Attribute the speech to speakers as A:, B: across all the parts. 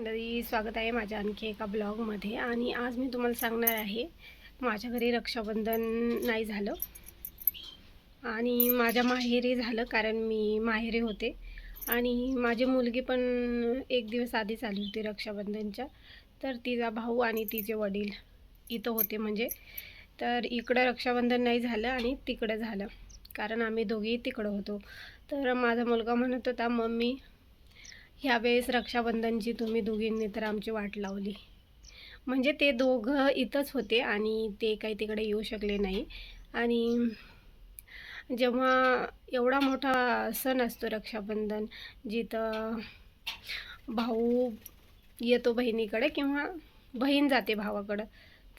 A: मंडळी स्वागत आहे माझ्या आणखी एका ब्लॉगमध्ये. आणि आज मी तुम्हाला सांगणार आहे माझ्या घरी रक्षाबंधन नाही झालं. आणि माझ्या माहेरी झालं कारण मी माहेरी होते. आणि माझी मुलगी पण एक दिवस आधीच आली होती रक्षाबंधनच्या. तर तिचा भाऊ आणि तिचे वडील इथं होते म्हणजे. तर इकडं रक्षाबंधन नाही झालं आणि तिकडं झालं. कारण आम्ही दोघेही तिकडं होतो. तर माझा मुलगा म्हणत होता मम्मी ह्यावेळेस रक्षाबंधनची तुम्ही दोघींनी तर आमची वाट लावली. म्हणजे ते दोघं इथंच होते आणि ते काही तिकडे येऊ शकले नाही. आणि जेव्हा एवढा मोठा सण असतो रक्षाबंधन जिथं भाऊ येतो बहिणीकडे किंवा बहीण जाते भावाकडं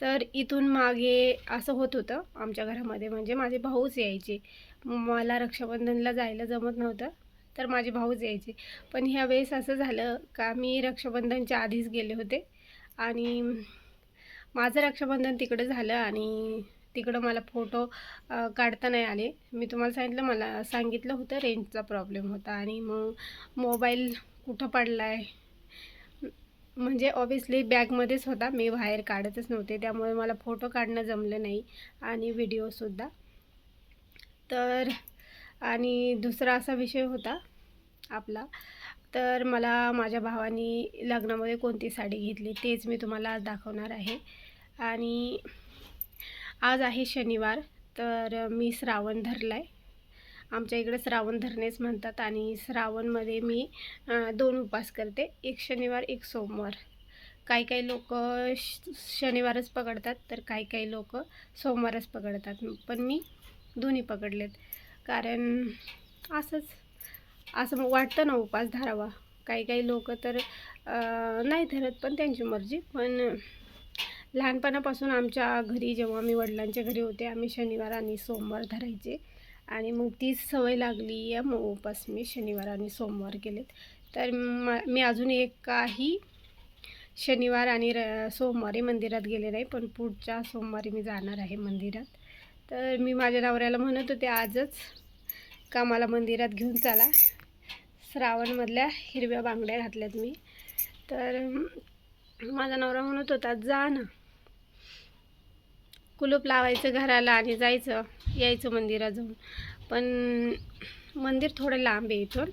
A: तर इथून मागे असं होत होतं आमच्या घरामध्ये. म्हणजे माझे भाऊच यायचे. मला रक्षाबंधनला जायला जमत नव्हतं. तर माझे भाऊच यायचे. पण ह्या वेळेस असं झालं का मी रक्षाबंधनच्या आधीच गेले होते. आणि माझं रक्षाबंधन तिकडं झालं आणि तिकडं मला फोटो काढता नाही आले. मी तुम्हाला सांगितलं मला सांगितलं होतं रेंजचा प्रॉब्लेम होता. आणि मग मोबाईल कुठं पडला आहे म्हणजे ऑबियसली बॅगमध्येच होता. मी बाहेर काढतच नव्हते. त्यामुळे मला फोटो काढणं जमलं नाही आणि व्हिडिओसुद्धा तर आणि दुसरा असा विषय होता आपला. तर मला माझ्या भावानी लग्नामध्ये कोणती साडी घेतली तेच मी तुम्हाला आज दाखवणार आहे. आणि आज आहे शनिवार तर मी श्रावण धरला आहे आमच्या इकडे श्रावण धरणेच म्हणतात आणि श्रावणमध्ये मी दोन उपास करते. एक शनिवार एक सोमवार. काही काही लोक शनिवारच पकडतात तर काही काही लोक सोमवारच पकडतात. पण मी दोन्ही पकडलेत. कारण असंच असं मग वाटतं ना उपास धरावा. काही काही लोक तर नाही धरत पण त्यांची मर्जी. पण लहानपणापासून आमच्या घरी जेव्हा आम्ही वडिलांच्या घरी होते आम्ही शनिवार आणि सोमवार धरायचे. आणि मग तीच सवय लागली आहे मग उपास मी शनिवार आणि सोमवार केलेत. तर मी अजून एक काही शनिवार आणि र सोमवारी मंदिरात गेले नाही पण पुढच्या सोमवारी मी जाणार आहे मंदिरात. तर मी माझ्या नवऱ्याला म्हणत होते आजच का मला मंदिरात घेऊन चला. श्रावणमधल्या हिरव्या बांगड्या घातल्यात मी. तर माझा नवरा म्हणत होता जा ना. कुलूप लावायचं घराला आणि जायचं यायचं मंदिरात जाऊन. पण मंदिर थोडं लांब आहे इथून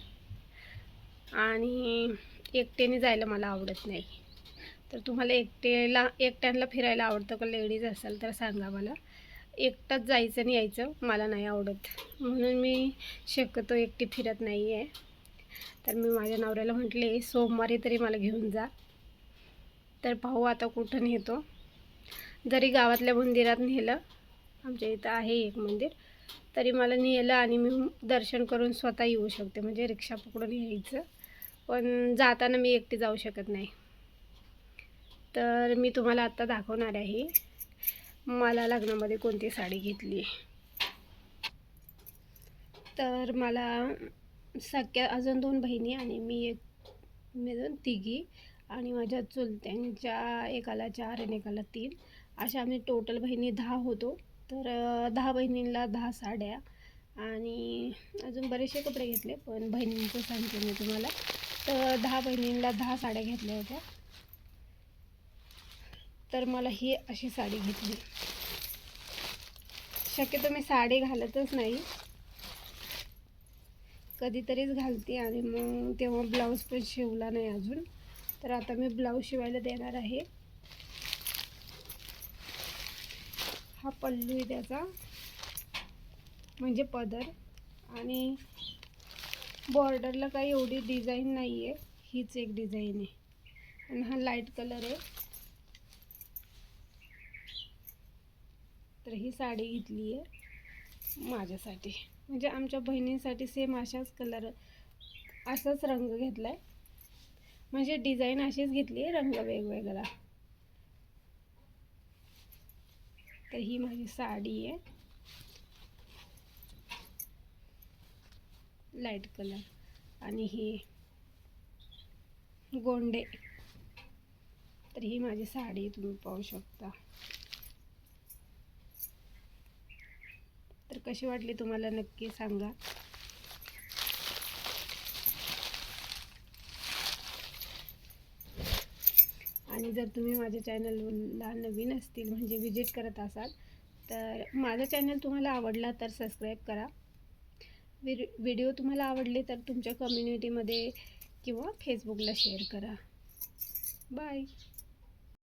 A: आणि एकट्याने जायला मला आवडत नाही. तर तुम्हाला एकटेला एकट्यांना फिरायला आवडतं का लेडीज असाल तर सांगा मला. एकटाच जायचं आणि यायचं. मला नाही आवडत. म्हणून मी शक्यतो एकटी फिरत नाही आहे तर मी माझ्या नवऱ्याला म्हटले सोमवारी तरी मला घेऊन जा. तर पाहू आता कुठं नेतो जरी गावातल्या मंदिरात नेलं आमच्या इथं आहे एक मंदिर तरी मला नेलं आणि मी दर्शन करून स्वतः येऊ शकते. म्हणजे रिक्षा पकडून यायचं. पण जाताना मी एकटी जाऊ शकत नाही. तर मी तुम्हाला आत्ता दाखवणार आहे. मला लग्नामध्ये कोणती साडी घेतली? तर मला सख्या अजून दोन बहिणी आणि मी एक मी तिघी आणि माझ्या चुलत्यांच्या एकाला चार आणि एकाला तीन. अशा आम्ही टोटल बहिणी दहा होतो. तर दहा बहिणींना दहा साड्या आणि अजून बरेचसे कपडे घेतले पण बहिणींचं सांगते मी तुम्हाला. तर दहा बहिणींना दहा साड्या घेतल्या होत्या. तर मला ही अशी साडी घेतली. शक्यतो मी साडी घालतच नाही. कधीतरीच घालते आणि मग तेव्हा ब्लाऊज पण शिवला नाही अजून. तर आता मी ब्लाऊज शिवायला देणार आहे. हा पल्लू आहे त्याचा. म्हणजे पदर. आणि बॉर्डरला काही एवढी डिझाईन नाही आहे हीच एक डिझाईन आहे. आणि हा लाइट कलर आहे. तर ही साडी घेतली आहे माझ्यासाठी. म्हणजे आमच्या बहिणींसाठी सेम अशाच कलर असाच रंग घेतला आहे म्हणजे डिझाईन अशीच घेतली आहे रंग वेगवेगळा. तर ही माझी साडी आहे. लाइट कलर आणि ही गोंडे. तर ही माझी साडी तुम्ही पाहू शकता. तर कशी वाटली तुम्हाला नक्की सांगा. आणि जर तुम्ही माझ्या चॅनलला नवीन असतील म्हणजे व्हिजिट करत असाल तर माझा चॅनल तुम्हाला आवडला तर सबस्क्राईब करा. व्हिडि व्हिडिओ तुम्हाला आवडले तर तुमच्या कम्युनिटीमध्ये किंवा फेसबुकला शेअर करा. बाय